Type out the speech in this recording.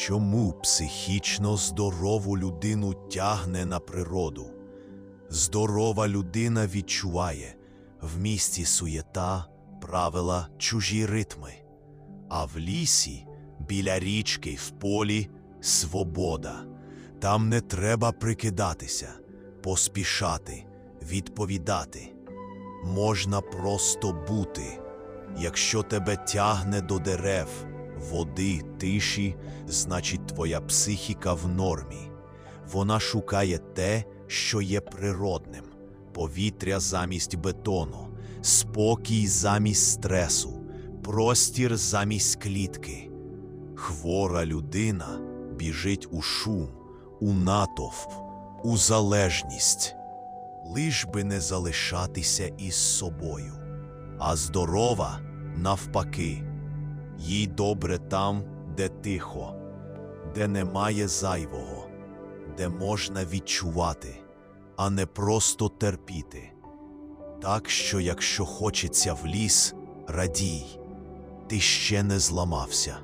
Чому психічно здорову людину тягне на природу? Здорова людина відчуває в місті суєта, правила, чужі ритми, а в лісі, біля річки, в полі свобода. Там не треба прикидатися, поспішати, відповідати. Можна просто бути. Якщо тебе тягне до дерев, води, тиші, значить твоя психіка в нормі. Вона шукає те, що є природним: повітря замість бетону, спокій замість стресу, простір замість клітки. Хвора людина біжить у шум, у натовп, у залежність, лиш би не залишатися із собою. А здорова, навпаки, їй добре там, де тихо, де немає зайвого, де можна відчувати, а не просто терпіти. Так що, якщо хочеться в ліс, радій, ти ще не зламався.